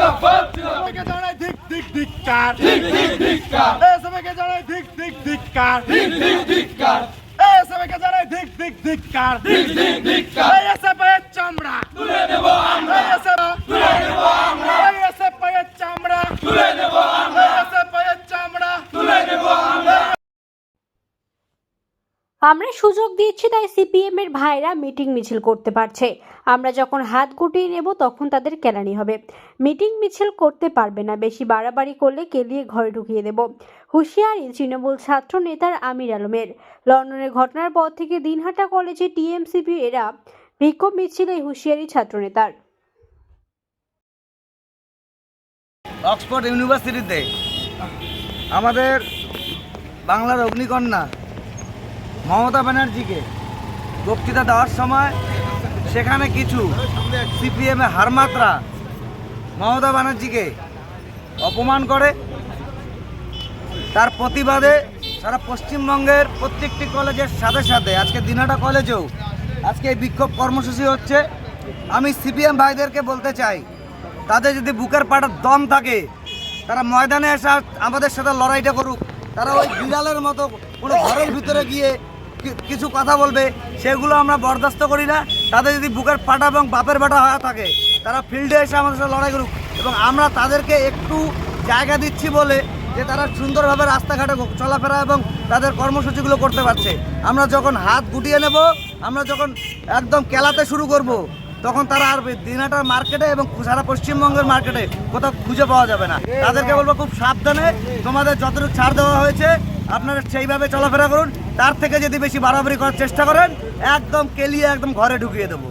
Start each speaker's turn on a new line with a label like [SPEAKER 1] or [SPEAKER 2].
[SPEAKER 1] জিন্দাবাদ সবাইকে জানাই ধিক ধিক ধিক্কার। ধিক ধিক ধিক্কার। এ সবাইকে জানাই ধিক ধিক ধিক্কার। ধিক ধিক ধিক্কার। এ সবাইকে জানাই ধিক ধিক ধিক্কার। ধিক ধিক ধিক্কার। আমরা
[SPEAKER 2] সুযোগ দিচ্ছি, তাই সিপিএম এর ভাইরা মিটিং মিছিল করতে পারছে। আমরা যখন হাত গুটিয়ে নেব, তখন তাদের কেলানি হবে। মিটিং মিছিল করতে পারবে না, বেশি বাড়াবাড়ি করলে কেলিয়ে ঘরে ঢুকিয়ে দেব। হুঁশিয়ারি তৃণমূল ছাত্র নেতার আমির আলমের। লন্ডনের ঘটনার পর থেকে দিনহাটা কলেজে টিএমসিপি এরা বিক্ষোভ মিছিলে হুঁশিয়ারি ছাত্রনেতার
[SPEAKER 3] অক্সফোর্ড ইউনিভার্সিটিতে আমাদের বাংলার অগ্নিকন্যা মমতা ব্যানার্জিকে বক্তৃতা দেওয়ার সময় সেখানে কিছু সিপিএমে হারমাত্রা মমতা ব্যানার্জিকে অপমান করে। তার প্রতিবাদে সারা পশ্চিমবঙ্গের প্রত্যেকটি কলেজের সাথে সাথে, আজকে দিনাটা কলেজেও আজকে এই বিক্ষোভ কর্মসূচি হচ্ছে। আমি সিপিএম ভাইদেরকে বলতে চাই, তাদের যদি বুকের পাটার দম থাকে, তারা ময়দানে এসে আমাদের সাথে লড়াইটা করুক। তারা ওই বিড়ালের মতো কোনো ঘরের ভিতরে গিয়ে কিছু কথা বলবে, সেগুলো আমরা বরদাস্ত করি না। তাদের যদি বুকের ফাটা এবং বাপের বাটা হয়ে থাকে, তারা ফিল্ডে এসে আমাদের সাথে লড়াই করুক। এবং আমরা তাদেরকে একটু জায়গা দিচ্ছি বলে যে তারা সুন্দরভাবে রাস্তাঘাটে চলাফেরা এবং তাদের কর্মসূচিগুলো করতে পারছে। আমরা যখন হাত গুটিয়ে নেব, আমরা যখন একদম কেলাতে শুরু করব, তখন তারা আর দিনাটার মার্কেটে এবং সারা পশ্চিমবঙ্গের মার্কেটে কোথাও খুঁজে পাওয়া যাবে না। তাদেরকে বলব খুব সাবধানে তোমাদের যতটুকু ছাড় দেওয়া হয়েছে আপনারা সেইভাবে চলাফেরা করুন। তার থেকে যদি বেশি বাড়াবাড়ি করার চেষ্টা করেন, একদম কেলিয়ে একদম ঘরে ঢুকিয়ে দেবো।